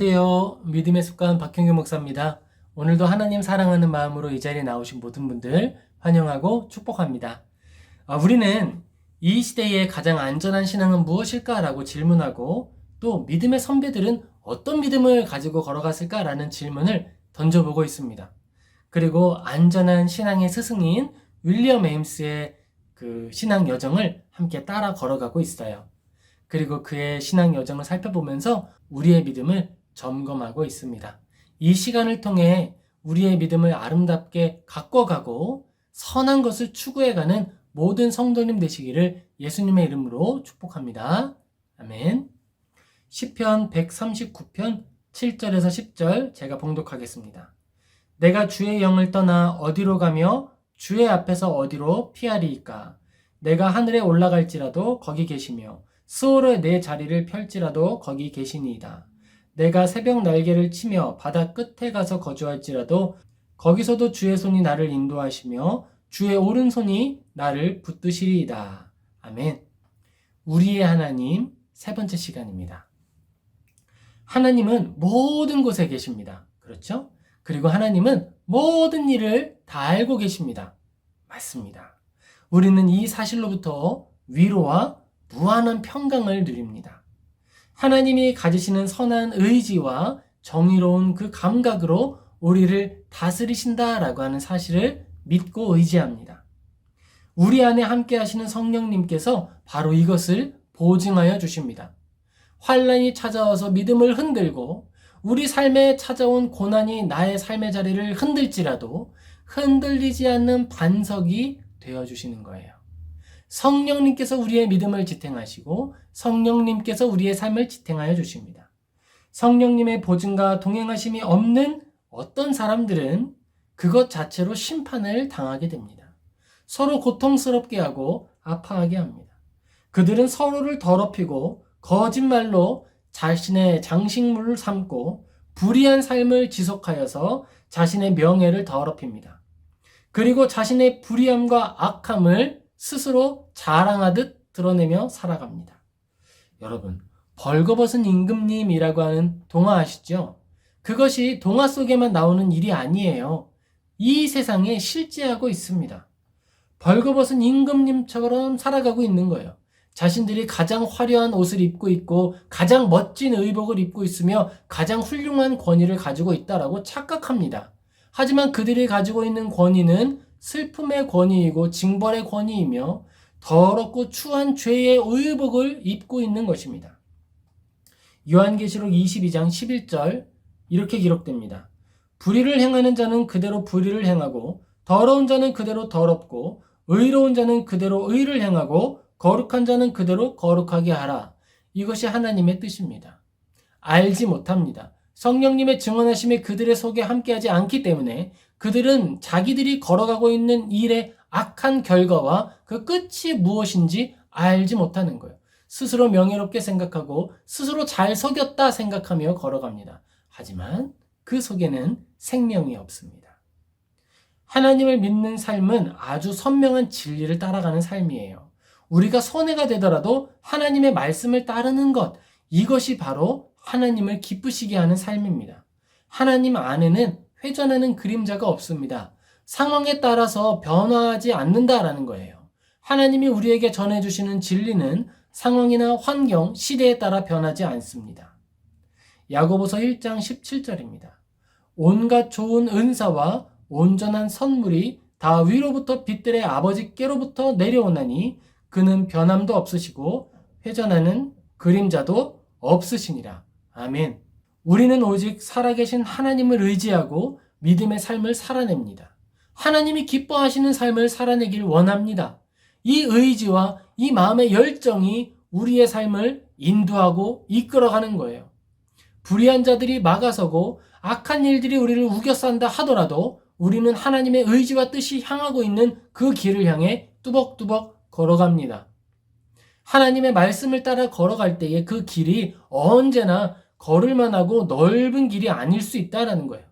안녕하세요. 믿음의 습관 박형규 목사입니다. 오늘도 하나님 사랑하는 마음으로 이 자리에 나오신 모든 분들 환영하고 축복합니다. 아, 우리는 이 시대에 가장 안전한 신앙은 무엇일까라고 질문하고 또 믿음의 선배들은 어떤 믿음을 가지고 걸어갔을까라는 질문을 던져보고 있습니다. 그리고 안전한 신앙의 스승인 윌리엄 에임스의 그 신앙 여정을 함께 따라 걸어가고 있어요. 그리고 그의 신앙 여정을 살펴보면서 우리의 믿음을 점검하고 있습니다. 이 시간을 통해 우리의 믿음을 아름답게 가꿔가고 선한 것을 추구해가는 모든 성도님 되시기를 예수님의 이름으로 축복합니다. 아멘. 시편 139편 7절에서 10절 제가 봉독하겠습니다. 내가 주의 영을 떠나 어디로 가며 주의 앞에서 어디로 피하리이까? 내가 하늘에 올라갈지라도 거기 계시며 스오르 내 자리를 펼지라도 거기 계시니이다. 내가 새벽 날개를 치며 바다 끝에 가서 거주할지라도 거기서도 주의 손이 나를 인도하시며 주의 오른손이 나를 붙드시리이다. 아멘. 우리의 하나님 세 번째 시간입니다. 하나님은 모든 곳에 계십니다. 그렇죠? 그리고 하나님은 모든 일을 다 알고 계십니다. 맞습니다. 우리는 이 사실로부터 위로와 무한한 평강을 누립니다. 하나님이 가지시는 선한 의지와 정의로운 그 감각으로 우리를 다스리신다라고 하는 사실을 믿고 의지합니다. 우리 안에 함께 하시는 성령님께서 바로 이것을 보증하여 주십니다. 환란이 찾아와서 믿음을 흔들고 우리 삶에 찾아온 고난이 나의 삶의 자리를 흔들지라도 흔들리지 않는 반석이 되어 주시는 거예요. 성령님께서 우리의 믿음을 지탱하시고 성령님께서 우리의 삶을 지탱하여 주십니다. 성령님의 보증과 동행하심이 없는 어떤 사람들은 그것 자체로 심판을 당하게 됩니다. 서로 고통스럽게 하고 아파하게 합니다. 그들은 서로를 더럽히고 거짓말로 자신의 장식물을 삼고 불의한 삶을 지속하여서 자신의 명예를 더럽힙니다. 그리고 자신의 불의함과 악함을 스스로 자랑하듯 드러내며 살아갑니다. 여러분, 벌거벗은 임금님이라고 하는 동화 아시죠? 그것이 동화 속에만 나오는 일이 아니에요. 이 세상에 실제하고 있습니다. 벌거벗은 임금님처럼 살아가고 있는 거예요. 자신들이 가장 화려한 옷을 입고 있고 가장 멋진 의복을 입고 있으며 가장 훌륭한 권위를 가지고 있다라고 착각합니다. 하지만 그들이 가지고 있는 권위는 슬픔의 권위이고 징벌의 권위이며 더럽고 추한 죄의 의복을 입고 있는 것입니다. 요한계시록 22장 11절 이렇게 기록됩니다. 불의를 행하는 자는 그대로 불의를 행하고 더러운 자는 그대로 더럽고 의로운 자는 그대로 의를 행하고 거룩한 자는 그대로 거룩하게 하라. 이것이 하나님의 뜻입니다. 알지 못합니다. 성령님의 증언하심이 그들의 속에 함께하지 않기 때문에 그들은 자기들이 걸어가고 있는 일의 악한 결과와 그 끝이 무엇인지 알지 못하는 거예요. 스스로 명예롭게 생각하고 스스로 잘 속였다 생각하며 걸어갑니다. 하지만 그 속에는 생명이 없습니다. 하나님을 믿는 삶은 아주 선명한 진리를 따라가는 삶이에요. 우리가 손해가 되더라도 하나님의 말씀을 따르는 것, 이것이 바로 하나님을 기쁘시게 하는 삶입니다. 하나님 안에는 회전하는 그림자가 없습니다. 상황에 따라서 변화하지 않는다라는 거예요. 하나님이 우리에게 전해주시는 진리는 상황이나 환경, 시대에 따라 변하지 않습니다. 야고보서 1장 17절입니다. 온갖 좋은 은사와 온전한 선물이 다 위로부터 빛들의 아버지께로부터 내려오나니 그는 변함도 없으시고 회전하는 그림자도 없으시니라. 아멘. 우리는 오직 살아계신 하나님을 의지하고 믿음의 삶을 살아냅니다. 하나님이 기뻐하시는 삶을 살아내길 원합니다. 이 의지와 이 마음의 열정이 우리의 삶을 인도하고 이끌어가는 거예요. 불의한 자들이 막아서고 악한 일들이 우리를 우겨싼다 하더라도 우리는 하나님의 의지와 뜻이 향하고 있는 그 길을 향해 뚜벅뚜벅 걸어갑니다. 하나님의 말씀을 따라 걸어갈 때에 그 길이 언제나 걸을만 하고 넓은 길이 아닐 수 있다라는 거예요.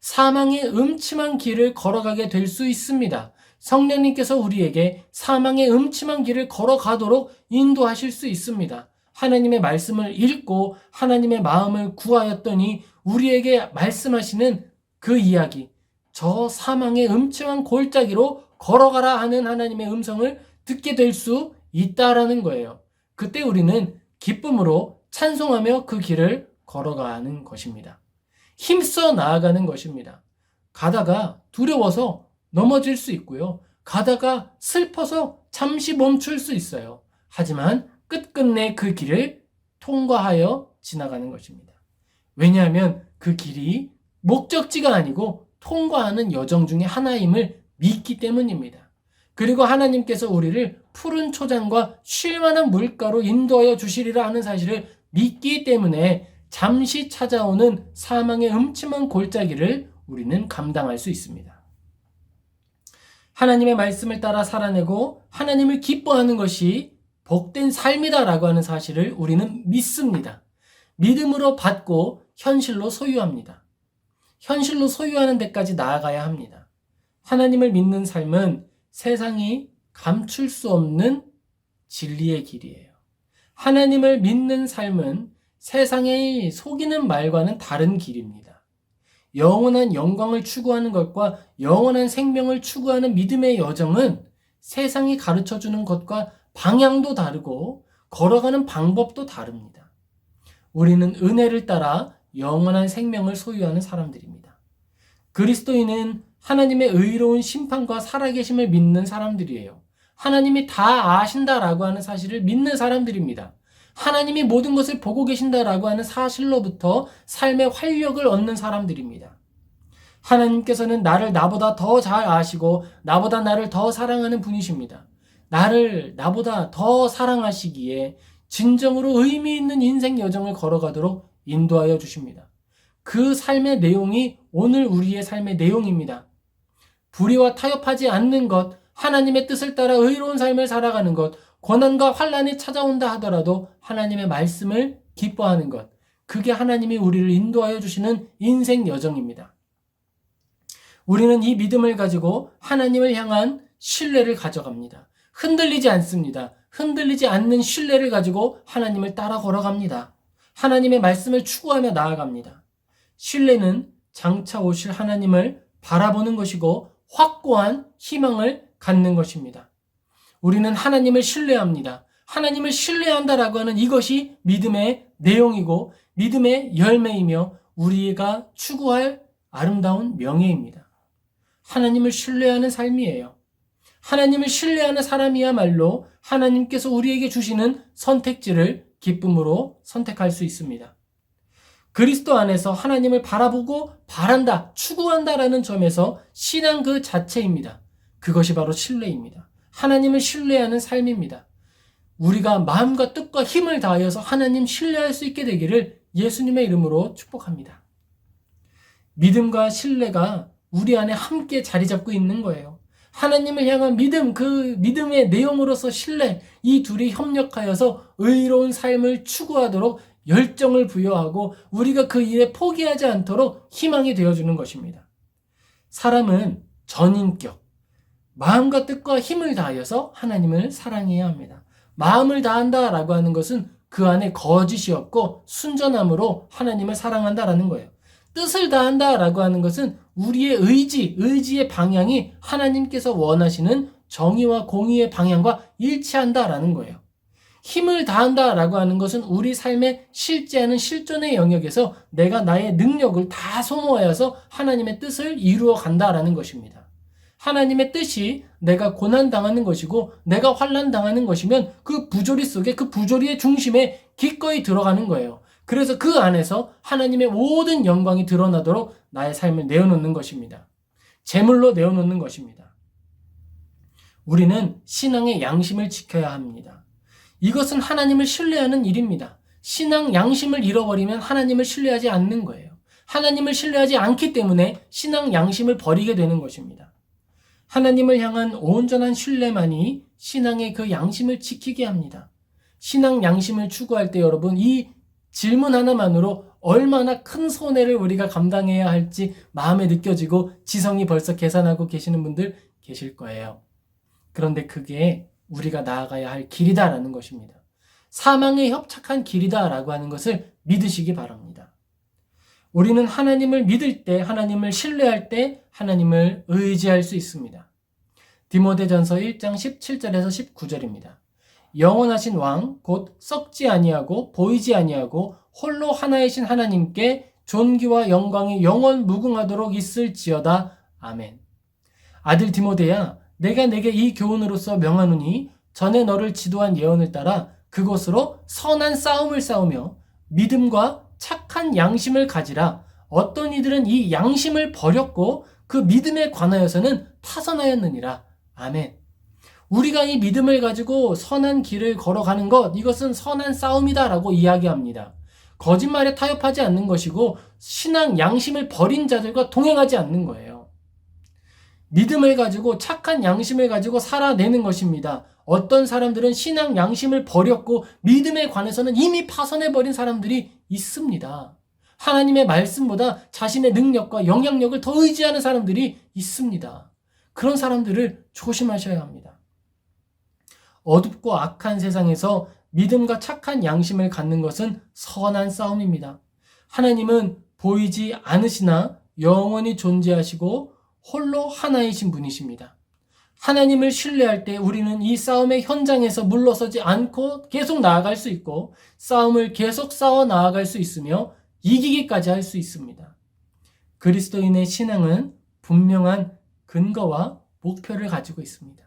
사망의 음침한 길을 걸어가게 될 수 있습니다. 성령님께서 우리에게 사망의 음침한 길을 걸어가도록 인도하실 수 있습니다. 하나님의 말씀을 읽고 하나님의 마음을 구하였더니 우리에게 말씀하시는 그 이야기, 저 사망의 음침한 골짜기로 걸어가라 하는 하나님의 음성을 듣게 될 수 있다라는 거예요. 그때 우리는 기쁨으로 찬송하며 그 길을 걸어가는 것입니다. 힘써 나아가는 것입니다. 가다가 두려워서 넘어질 수 있고요. 가다가 슬퍼서 잠시 멈출 수 있어요. 하지만 끝끝내 그 길을 통과하여 지나가는 것입니다. 왜냐하면 그 길이 목적지가 아니고 통과하는 여정 중에 하나임을 믿기 때문입니다. 그리고 하나님께서 우리를 푸른 초장과 쉴만한 물가로 인도하여 주시리라 하는 사실을 믿기 때문에 잠시 찾아오는 사망의 음침한 골짜기를 우리는 감당할 수 있습니다. 하나님의 말씀을 따라 살아내고 하나님을 기뻐하는 것이 복된 삶이다라고 하는 사실을 우리는 믿습니다. 믿음으로 받고 현실로 소유합니다. 현실로 소유하는 데까지 나아가야 합니다. 하나님을 믿는 삶은 세상이 감출 수 없는 진리의 길이에요. 하나님을 믿는 삶은 세상의 속이는 말과는 다른 길입니다. 영원한 영광을 추구하는 것과 영원한 생명을 추구하는 믿음의 여정은 세상이 가르쳐 주는 것과 방향도 다르고 걸어가는 방법도 다릅니다. 우리는 은혜를 따라 영원한 생명을 소유하는 사람들입니다. 그리스도인은 하나님의 의로운 심판과 살아계심을 믿는 사람들이에요. 하나님이 다 아신다라고 하는 사실을 믿는 사람들입니다. 하나님이 모든 것을 보고 계신다라고 하는 사실로부터 삶의 활력을 얻는 사람들입니다. 하나님께서는 나를 나보다 더 잘 아시고 나보다 나를 더 사랑하는 분이십니다. 나를 나보다 더 사랑하시기에 진정으로 의미 있는 인생 여정을 걸어가도록 인도하여 주십니다. 그 삶의 내용이 오늘 우리의 삶의 내용입니다. 불의와 타협하지 않는 것, 하나님의 뜻을 따라 의로운 삶을 살아가는 것, 고난과 환란이 찾아온다 하더라도 하나님의 말씀을 기뻐하는 것, 그게 하나님이 우리를 인도하여 주시는 인생 여정입니다. 우리는 이 믿음을 가지고 하나님을 향한 신뢰를 가져갑니다. 흔들리지 않습니다. 흔들리지 않는 신뢰를 가지고 하나님을 따라 걸어갑니다. 하나님의 말씀을 추구하며 나아갑니다. 신뢰는 장차 오실 하나님을 바라보는 것이고 확고한 희망을 갖는 것입니다. 우리는 하나님을 신뢰합니다. 하나님을 신뢰한다라고 하는 이것이 믿음의 내용이고 믿음의 열매이며 우리가 추구할 아름다운 명예입니다. 하나님을 신뢰하는 삶이에요. 하나님을 신뢰하는 사람이야말로 하나님께서 우리에게 주시는 선택지를 기쁨으로 선택할 수 있습니다. 그리스도 안에서 하나님을 바라보고 바란다, 추구한다라는 점에서 신앙 그 자체입니다. 그것이 바로 신뢰입니다. 하나님을 신뢰하는 삶입니다. 우리가 마음과 뜻과 힘을 다하여서 하나님 신뢰할 수 있게 되기를 예수님의 이름으로 축복합니다. 믿음과 신뢰가 우리 안에 함께 자리 잡고 있는 거예요. 하나님을 향한 믿음, 그 믿음의 내용으로서 신뢰, 이 둘이 협력하여서 의로운 삶을 추구하도록 열정을 부여하고 우리가 그 일에 포기하지 않도록 희망이 되어주는 것입니다. 사람은 전인격, 마음과 뜻과 힘을 다하여서 하나님을 사랑해야 합니다. 마음을 다한다 라고 하는 것은 그 안에 거짓이 없고 순전함으로 하나님을 사랑한다라는 거예요. 뜻을 다한다 라고 하는 것은 우리의 의지, 의지의 방향이 하나님께서 원하시는 정의와 공의의 방향과 일치한다 라는 거예요. 힘을 다한다 라고 하는 것은 우리 삶에 실제하는 실존의 영역에서 내가 나의 능력을 다 소모하여서 하나님의 뜻을 이루어 간다라는 것입니다. 하나님의 뜻이 내가 고난 당하는 것이고 내가 환란 당하는 것이면 그 부조리 속에 그 부조리의 중심에 기꺼이 들어가는 거예요. 그래서 그 안에서 하나님의 모든 영광이 드러나도록 나의 삶을 내어놓는 것입니다. 제물로 내어놓는 것입니다. 우리는 신앙의 양심을 지켜야 합니다. 이것은 하나님을 신뢰하는 일입니다. 신앙 양심을 잃어버리면 하나님을 신뢰하지 않는 거예요. 하나님을 신뢰하지 않기 때문에 신앙 양심을 버리게 되는 것입니다. 하나님을 향한 온전한 신뢰만이 신앙의 그 양심을 지키게 합니다. 신앙 양심을 추구할 때 여러분 이 질문 하나만으로 얼마나 큰 손해를 우리가 감당해야 할지 마음에 느껴지고 지성이 벌써 계산하고 계시는 분들 계실 거예요. 그런데 그게 우리가 나아가야 할 길이다라는 것입니다. 사망에 협착한 길이다라고 하는 것을 믿으시기 바랍니다. 우리는 하나님을 믿을 때, 하나님을 신뢰할 때, 하나님을 의지할 수 있습니다. 디모데전서 1장 17절에서 19절입니다. 영원하신 왕, 곧 썩지 아니하고 보이지 아니하고 홀로 하나이신 하나님께 존귀와 영광이 영원 무궁하도록 있을지어다. 아멘. 아들 디모데야, 내가 내게 이 교훈으로서 명하노니 전에 너를 지도한 예언을 따라 그곳으로 선한 싸움을 싸우며 믿음과 착한 양심을 가지라. 어떤 이들은 이 양심을 버렸고 그 믿음에 관하여서는 파선하였느니라. 아멘. 우리가 이 믿음을 가지고 선한 길을 걸어가는 것, 이것은 선한 싸움이다라고 이야기합니다. 거짓말에 타협하지 않는 것이고, 신앙 양심을 버린 자들과 동행하지 않는 거예요. 믿음을 가지고 착한 양심을 가지고 살아내는 것입니다. 어떤 사람들은 신앙 양심을 버렸고 믿음에 관해서는 이미 파선해버린 사람들이 있습니다. 하나님의 말씀보다 자신의 능력과 영향력을 더 의지하는 사람들이 있습니다. 그런 사람들을 조심하셔야 합니다. 어둡고 악한 세상에서 믿음과 착한 양심을 갖는 것은 선한 싸움입니다. 하나님은 보이지 않으시나 영원히 존재하시고 홀로 하나이신 분이십니다. 하나님을 신뢰할 때 우리는 이 싸움의 현장에서 물러서지 않고 계속 나아갈 수 있고 싸움을 계속 싸워 나아갈 수 있으며 이기기까지 할 수 있습니다. 그리스도인의 신앙은 분명한 근거와 목표를 가지고 있습니다.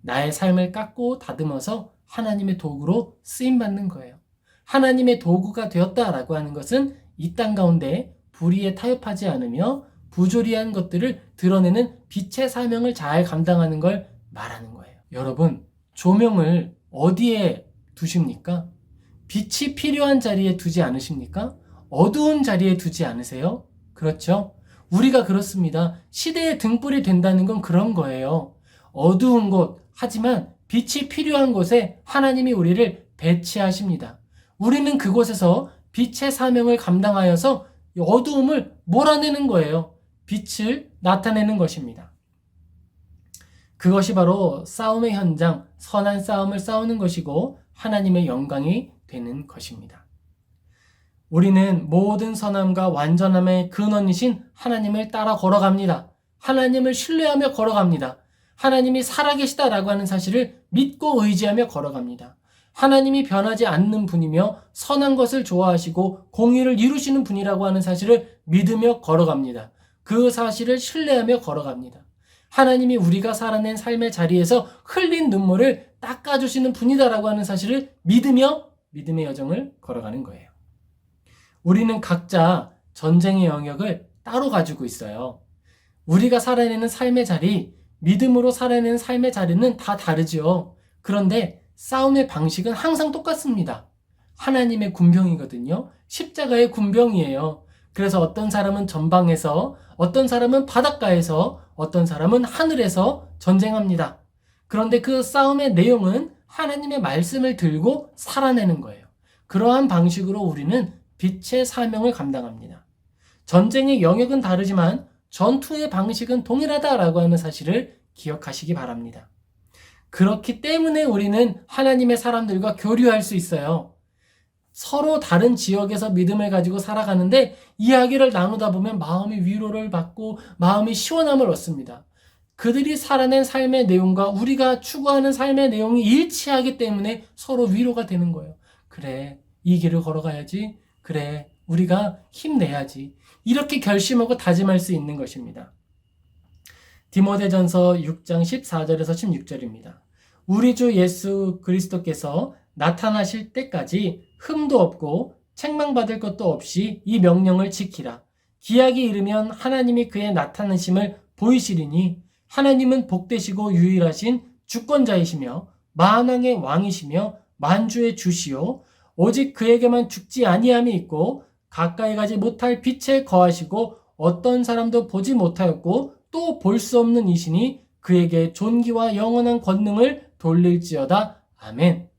나의 삶을 깎고 다듬어서 하나님의 도구로 쓰임 받는 거예요. 하나님의 도구가 되었다라고 하는 것은 이 땅 가운데 불의에 타협하지 않으며 부조리한 것들을 드러내는 빛의 사명을 잘 감당하는 걸 말하는 거예요. 여러분, 조명을 어디에 두십니까? 빛이 필요한 자리에 두지 않으십니까? 어두운 자리에 두지 않으세요? 그렇죠? 우리가 그렇습니다. 시대의 등불이 된다는 건 그런 거예요. 어두운 곳, 하지만 빛이 필요한 곳에 하나님이 우리를 배치하십니다. 우리는 그곳에서 빛의 사명을 감당하여서 어두움을 몰아내는 거예요. 빛을 나타내는 것입니다. 그것이 바로 싸움의 현장, 선한 싸움을 싸우는 것이고 하나님의 영광이 되는 것입니다. 우리는 모든 선함과 완전함의 근원이신 하나님을 따라 걸어갑니다. 하나님을 신뢰하며 걸어갑니다. 하나님이 살아계시다라고 하는 사실을 믿고 의지하며 걸어갑니다. 하나님이 변하지 않는 분이며 선한 것을 좋아하시고 공의를 이루시는 분이라고 하는 사실을 믿으며 걸어갑니다. 그 사실을 신뢰하며 걸어갑니다. 하나님이 우리가 살아낸 삶의 자리에서 흘린 눈물을 닦아주시는 분이다라고 하는 사실을 믿으며 믿음의 여정을 걸어가는 거예요. 우리는 각자 전쟁의 영역을 따로 가지고 있어요. 우리가 살아내는 삶의 자리, 믿음으로 살아내는 삶의 자리는 다 다르지요. 그런데 싸움의 방식은 항상 똑같습니다. 하나님의 군병이거든요. 십자가의 군병이에요. 그래서 어떤 사람은 전방에서, 어떤 사람은 바닷가에서, 어떤 사람은 하늘에서 전쟁합니다. 그런데 그 싸움의 내용은 하나님의 말씀을 들고 살아내는 거예요. 그러한 방식으로 우리는 빛의 사명을 감당합니다. 전쟁의 영역은 다르지만 전투의 방식은 동일하다라고 하는 사실을 기억하시기 바랍니다. 그렇기 때문에 우리는 하나님의 사람들과 교류할 수 있어요. 서로 다른 지역에서 믿음을 가지고 살아가는데 이야기를 나누다 보면 마음이 위로를 받고 마음이 시원함을 얻습니다. 그들이 살아낸 삶의 내용과 우리가 추구하는 삶의 내용이 일치하기 때문에 서로 위로가 되는 거예요. 그래, 이 길을 걸어가야지. 그래, 우리가 힘내야지. 이렇게 결심하고 다짐할 수 있는 것입니다. 디모데전서 6장 14절에서 16절입니다. 우리 주 예수 그리스도께서 나타나실 때까지 흠도 없고 책망받을 것도 없이 이 명령을 지키라. 기약이 이르면 하나님이 그의 나타나심을 보이시리니 하나님은 복되시고 유일하신 주권자이시며 만왕의 왕이시며 만주의 주시오 오직 그에게만 죽지 아니함이 있고 가까이 가지 못할 빛에 거하시고 어떤 사람도 보지 못하였고 또 볼 수 없는 이신이 그에게 존귀와 영원한 권능을 돌릴지어다. 아멘.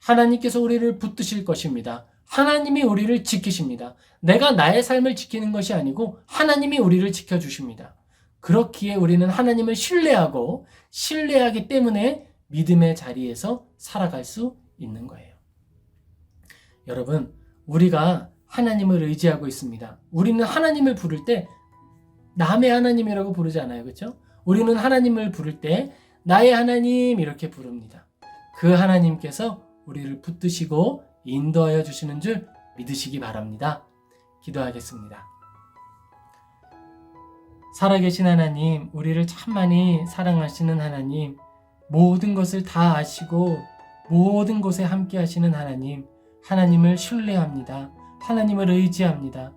하나님께서 우리를 붙드실 것입니다. 하나님이 우리를 지키십니다. 내가 나의 삶을 지키는 것이 아니고 하나님이 우리를 지켜주십니다. 그렇기에 우리는 하나님을 신뢰하고 신뢰하기 때문에 믿음의 자리에서 살아갈 수 있는 거예요. 여러분, 우리가 하나님을 의지하고 있습니다. 우리는 하나님을 부를 때 남의 하나님이라고 부르지 않아요. 그렇죠? 우리는 하나님을 부를 때 나의 하나님 이렇게 부릅니다. 그 하나님께서 우리를 붙드시고 인도하여 주시는 줄 믿으시기 바랍니다. 기도하겠습니다. 살아계신 하나님, 우리를 참 많이 사랑하시는 하나님, 모든 것을 다 아시고 모든 곳에 함께 하시는 하나님, 하나님을 신뢰합니다. 하나님을 의지합니다.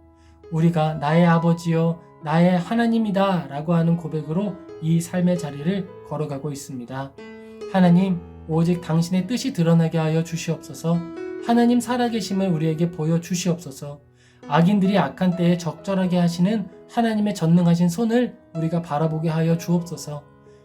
우리가 나의 아버지요, 나의 하나님이다 라고 하는 고백으로 이 삶의 자리를 걸어가고 있습니다. 하나님, 오직 당신의 뜻이 드러나게 하여 주시옵소서. 하나님 살아계심을 우리에게 보여 주시옵소서. 악인들이 악한 때에 적절하게 하시는 하나님의 전능하신 손을 우리가 바라보게 하여 주옵소서.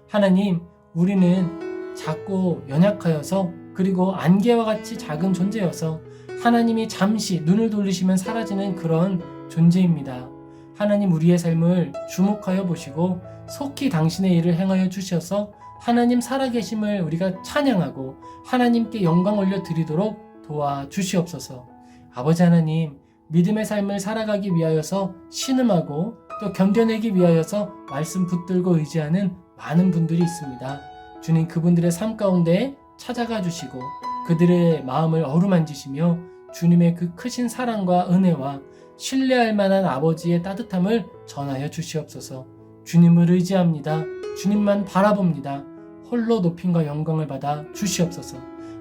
하나님, 우리는 작고 연약하여서 그리고 안개와 같이 작은 존재여서 하나님이 잠시 눈을 돌리시면 사라지는 그런 존재입니다. 하나님 우리의 삶을 주목하여 보시고 속히 당신의 일을 행하여 주셔서 하나님 살아계심을 우리가 찬양하고 하나님께 영광 올려 드리도록 도와 주시옵소서. 아버지 하나님, 믿음의 삶을 살아가기 위하여서 신음하고 또 견뎌내기 위하여서 말씀 붙들고 의지하는 많은 분들이 있습니다. 주님 그분들의 삶 가운데 찾아가 주시고 그들의 마음을 어루만지시며 주님의 그 크신 사랑과 은혜와 신뢰할 만한 아버지의 따뜻함을 전하여 주시옵소서. 주님을 의지합니다. 주님만 바라봅니다. 홀로 높임과 영광을 받아 주시옵소서.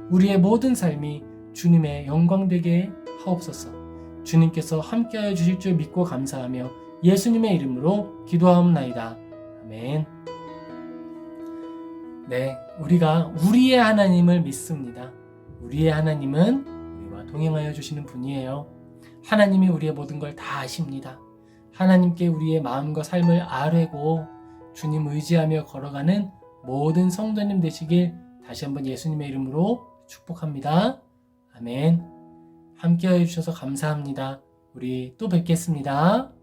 우리의 모든 삶이 주님의 영광 되게 하옵소서. 주님께서 함께하여 주실 줄 믿고 감사하며 예수님의 이름으로 기도하옵나이다. 아멘. 네, 우리가 우리의 하나님을 믿습니다. 우리의 하나님은 우리와 동행하여 주시는 분이에요. 하나님이 우리의 모든 걸 다 아십니다. 하나님께 우리의 마음과 삶을 아뢰고 주님 의지하며 걸어가는 모든 성도님 되시길 다시 한번 예수님의 이름으로 축복합니다. 아멘. 함께하여 주셔서 감사합니다. 우리 또 뵙겠습니다.